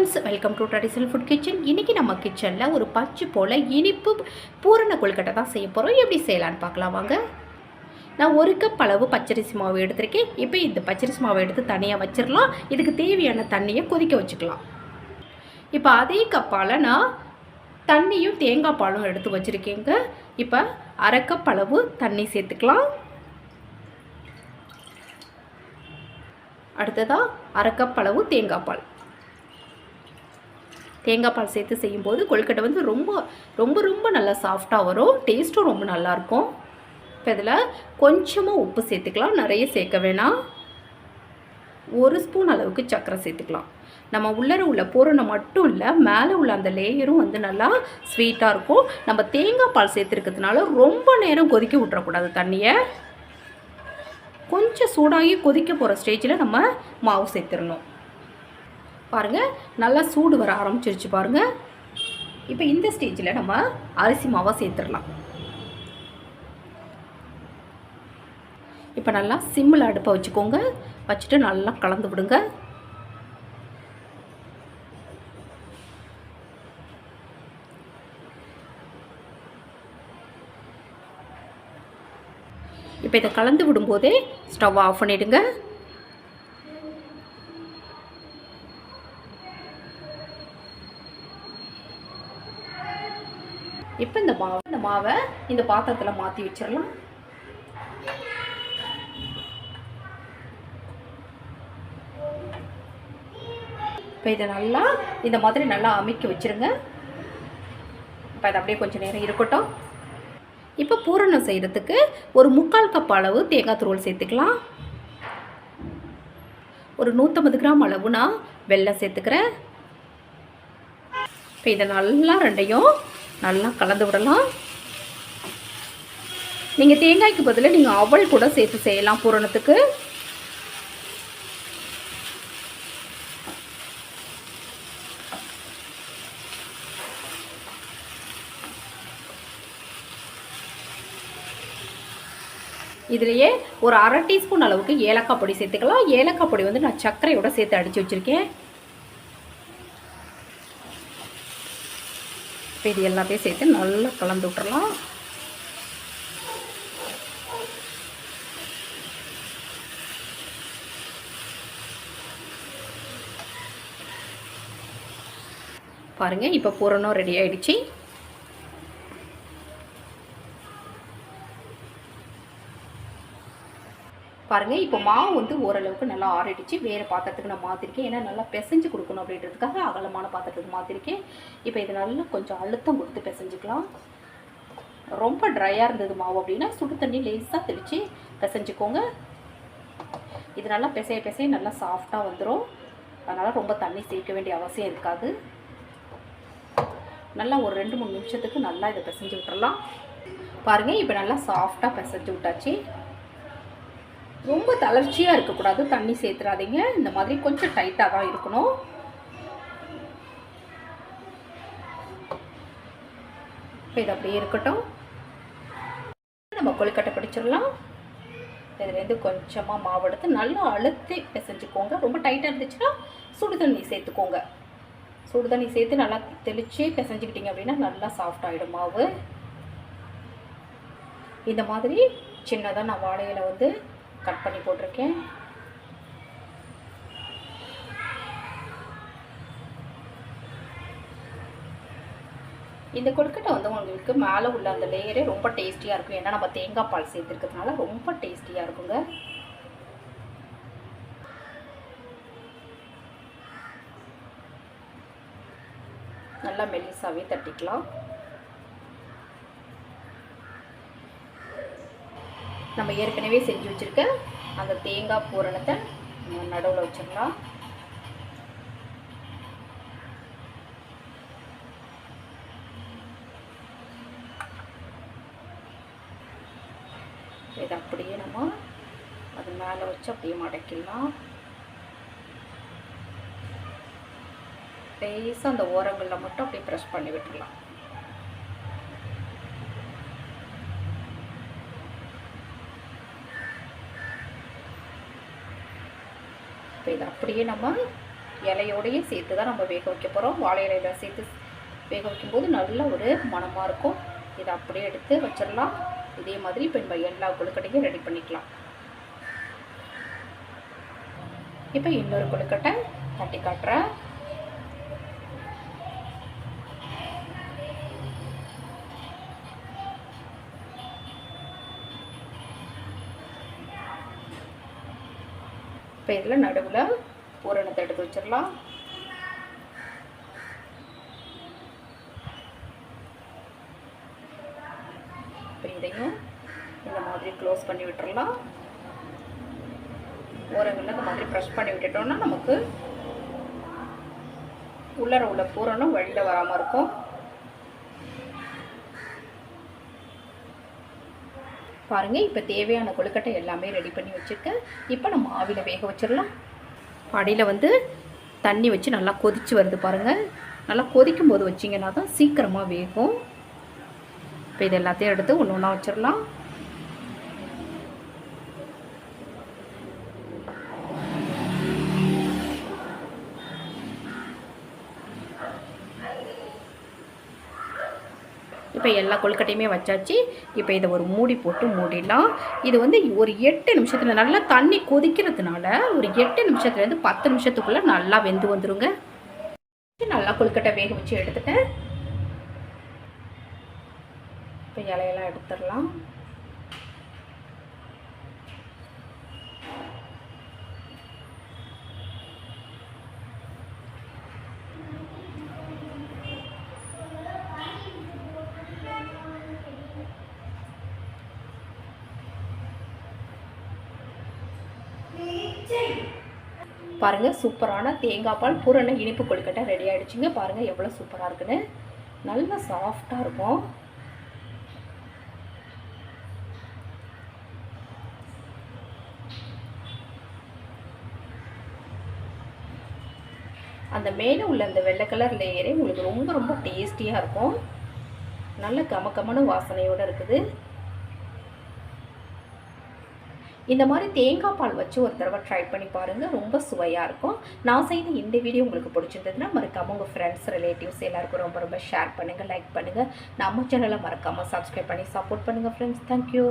Friends welcome to traditional food kitchen இன்றைக்கி நம்ம கிச்சனில் ஒரு பச்சு போல் இனிப்பு பூரண கொழுக்கட்டை தான் செய்ய போகிறோம் எப்படி செய்யலான்னு பார்க்கலாம் வாங்க. நான் ஒரு கப் அளவு பச்சரிசி மாவு எடுத்திருக்கேன். இப்போ இந்த பச்சரிசி மாவை எடுத்து தனியாக வச்சிடலாம். இதுக்கு தேவையான தண்ணியை கொதிக்க வச்சுக்கலாம். இப்போ அதே கப்பால் நான் தண்ணியும் தேங்காய் பாலும் எடுத்து வச்சுருக்கேங்க. இப்போ அரை கப் அளவு தண்ணி சேர்த்துக்கலாம். அடுத்ததாக அரை கப் அளவு தேங்காய் பால். தேங்காய் பால் சேர்த்து செய்யும்போது கொழுக்கட்டை வந்து ரொம்ப ரொம்ப ரொம்ப நல்லா சாஃப்டாக வரும். டேஸ்ட்டும் ரொம்ப நல்லாயிருக்கும் இப்போ இதில் கொஞ்சமாக உப்பு சேர்த்துக்கலாம். நிறைய சேர்க்க வேணாம். ஒரு ஸ்பூன் அளவுக்கு சர்க்கரை சேர்த்துக்கலாம். நம்ம உள்ளர உள்ள பூரணம் மட்டும் இல்லை மேலே உள்ள அந்த லேயரும் வந்து நல்லா ஸ்வீட்டாக இருக்கும். நம்ம தேங்காய் பால் சேர்த்துருக்கிறதுனால ரொம்ப நேரம் கொதிக்க விட்றக்கூடாது தண்ணியை. கொஞ்சம் சூடாகி கொதிக்க போகிற ஸ்டேஜில் நம்ம மாவு சேர்த்துடணும் பாருங்கள் நல்லா சூடு வர ஆரம்பிச்சிருச்சு பாருங்கள் இப்போ இந்த ஸ்டேஜில் நம்ம அரிசி மாவை சேர்த்துடலாம். இப்போ நல்லா சிம்மில் அடுப்பை வச்சுக்கோங்க. வச்சுட்டு நல்லா கலந்து விடுங்க. இப்போ இதை கலந்து விடும்போதே ஸ்டவ் ஆஃப் பண்ணிவிடுங்க இப்போ இந்த மாவை இந்த மாவை இந்த பாத்திரத்தில் மாற்றி வச்சிடலாம். இப்போ இதை நல்லா இந்த மாதிரி நல்லா அமைக்க வச்சுருங்க. இப்போ அது அப்படியே கொஞ்சம் நேரம் இருக்கட்டும். இப்போ பூரணம் செய்கிறதுக்கு ஒரு முக்கால் கப் அளவு தேங்காய் துருவல் சேர்த்துக்கலாம். ஒரு நூற்றம்பது கிராம் அளவு நான் வெள்ளம் சேர்த்துக்கிறேன். இப்போ இதை நல்லா ரெண்டையும் நல்லா கலந்து விடலாம். நீங்கள் தேங்காய்க்கு பதிலாக நீங்கள் அவல் கூட சேர்த்து செய்யலாம் பூரணத்துக்கு. இதுலேயே ஒரு அரை டீஸ்பூன் அளவுக்கு ஏலக்காய் பொடி சேர்த்துக்கலாம். ஏலக்காய் பொடி வந்து நான் சர்க்கரையோட சேர்த்து அடித்து வச்சுருக்கேன். இப்போ இது எல்லாத்தையும் சேர்த்து நல்லா கலந்து விட்டுறலாம். பாருங்கள் இப்போ பூரணம் ரெடி ஆகிடுச்சி பாருங்கள் இப்போ மாவு வந்து ஓரளவுக்கு நல்லா ஆறிடுச்சு. வேறு பாத்திரத்துக்கு நான் மாற்றிருக்கேன் ஏன்னா நல்லா பிசைஞ்சு கொடுக்கணும் அப்படின்றதுக்காக அகலமான பாத்திரத்துக்கு மாற்றிருக்கேன் இப்போ இது நல்லா கொஞ்சம் அழுத்தம் கொடுத்து பிசைஞ்சுக்கலாம். ரொம்ப ட்ரையாக இருந்தது மாவு அப்படின்னா சுடு தண்ணி லேஸாக தெளித்து பிசைஞ்சுக்கோங்க. இது நல்லா பிசைய பிசைய நல்லா சாஃப்டாக வந்துடும் அதனால் ரொம்ப தண்ணி சேர்க்க வேண்டிய அவசியம் இருக்காது. நல்லா ஒரு ரெண்டு மூணு நிமிஷத்துக்கு நல்லா இதை பிசைஞ்சு விட்டுறலாம். பாருங்கள் இப்போ நல்லா சாஃப்டாக பிசைஞ்சு விட்டாச்சு. ரொம்ப தளர்ச்சியாக இருக்கக்கூடாது. தண்ணி சேர்த்துறாதீங்க. இந்த மாதிரி கொஞ்சம் டைட்டாக தான் இருக்கணும். இப்போ இது அப்படியே இருக்கட்டும். நம்ம கொழுக்கட்டை பிடிச்சிடலாம். இதுலேருந்து கொஞ்சமாக மாவு எடுத்து நல்லா அழுத்தி பிசைஞ்சுக்கோங்க. ரொம்ப டைட்டாக இருந்துச்சுன்னா சுடு தண்ணி சேர்த்துக்கோங்க. சுடு தண்ணி சேர்த்து நல்லா தெளித்து பிசைஞ்சுக்கிட்டிங்க அப்படின்னா நல்லா சாஃப்ட் ஆகிடும் மாவு. இந்த மாதிரி சின்னதாக நான் வாழையில் வந்து கட் பண்ணி போட்டிருக்கேன். இந்த கொழுக்கட்டை வந்து உங்களுக்கு மேலே உள்ள அந்த லேயரே ரொம்ப டேஸ்டியாக இருக்கும். ஏன்னா நம்ம தேங்காய் பால் சேர்த்துருக்கிறதுனால ரொம்ப டேஸ்டியாக இருக்குங்க. நல்லா மெல்லிசாவே தட்டிக்கலாம். நம்ம ஏற்கனவே செஞ்சு வச்சுருக்க அந்த தேங்காய் பூரணத்தை நம்ம நடுவில் வச்சிடலாம். இதை அப்படியே நம்ம அது மேலே வச்சு அப்படியே மடக்கிடலாம். லேசாக அந்த ஓரங்களில் மட்டும் அப்படியே ப்ரெஷ் பண்ணி விட்டுடலாம். இப்போ இதை அப்படியே நம்ம இலையோடையே சேர்த்து தான் நம்ம வேக வைக்க போகிறோம் வாழை இலையில சேர்த்து வேக வைக்கும்போது நல்ல ஒரு மனமாக இருக்கும். இதை அப்படியே எடுத்து வச்சிடலாம். இதே மாதிரி இப்போ நம்ம எல்லா கொழுக்கட்டையும் ரெடி பண்ணிக்கலாம். இப்போ இன்னொரு கொழுக்கட்டை தட்டி காட்டுறேன். இப்போ இதில் நடுவில் பூரணத்தை எடுத்து வச்சிடலாம். இப்போ இதையும் இந்த மாதிரி க்ளோஸ் பண்ணி விட்டுறலாம். ஓரங்களில் இந்த மாதிரி ப்ரெஷ் பண்ணி விட்டுட்டோம்னா நமக்கு உள்ளர உள்ள பூரணம் வெளியில் வராமல் இருக்கும். பாருங்கள் இப்போ தேவையான கொழுக்கட்டை எல்லாமே ரெடி பண்ணி வச்சுருக்கேன். இப்போ நம்ம ஆவியில் வேக வச்சிடலாம். அடியில் வந்து தண்ணி வச்சு நல்லா கொதித்து வருது பாருங்கள் நல்லா கொதிக்கும் போது வச்சிங்கன்னா தான் சீக்கிரமாக வேகும். இப்போ இது எல்லாத்தையும் எடுத்து ஒன்று ஒன்றா வச்சிடலாம். இப்போ எல்லா கொழுக்கட்டையுமே வச்சாச்சு. இப்போ இதை ஒரு மூடி போட்டு மூடிடலாம். இது வந்து ஒரு எட்டு நிமிஷத்தில் நல்லா தண்ணி கொதிக்கிறதுனால ஒரு எட்டு நிமிஷத்துலேருந்து பத்து நிமிஷத்துக்குள்ளே நல்லா வெந்து வந்துடுங்க நல்லா கொழுக்கட்டை வேக வச்சு எடுத்துட்டேன். இப்போ இலையெல்லாம் எடுத்துடலாம். பாருங்கள் சூப்பரான தேங்காய் பால் பூரண இனிப்பு கொழுக்கட்டை ரெடி ஆகிடுச்சிங்க பாருங்கள் எவ்வளோ சூப்பராக இருக்குன்னு. நல்லா சாஃப்டாக இருக்கும். அந்த மேலே உள்ள அந்த வெள்ளை கலர் லேயரே உங்களுக்கு ரொம்ப ரொம்ப டேஸ்டியாக இருக்கும். நல்ல கமக்கமான வாசனையோடு இருக்குது. இந்த மாதிரி தேங்காய் பால் வச்சு ஒரு தடவை ட்ரை பண்ணி பாருங்கள் ரொம்ப சுவையாக இருக்கும். நான் செய்த இந்த வீடியோ உங்களுக்கு பிடிச்சிருந்ததுன்னா மறக்காமல் உங்கள் ஃப்ரெண்ட்ஸ் ரிலேட்டிவ்ஸ் எல்லாருக்கும் ரொம்ப ரொம்ப ஷேர் பண்ணுங்கள் லைக் பண்ணுங்கள் நம்ம சேனலை மறக்காமல் சப்ஸ்கிரைப் பண்ணி சப்போர்ட் பண்ணுங்கள் ஃப்ரெண்ட்ஸ் தேங்க்யூ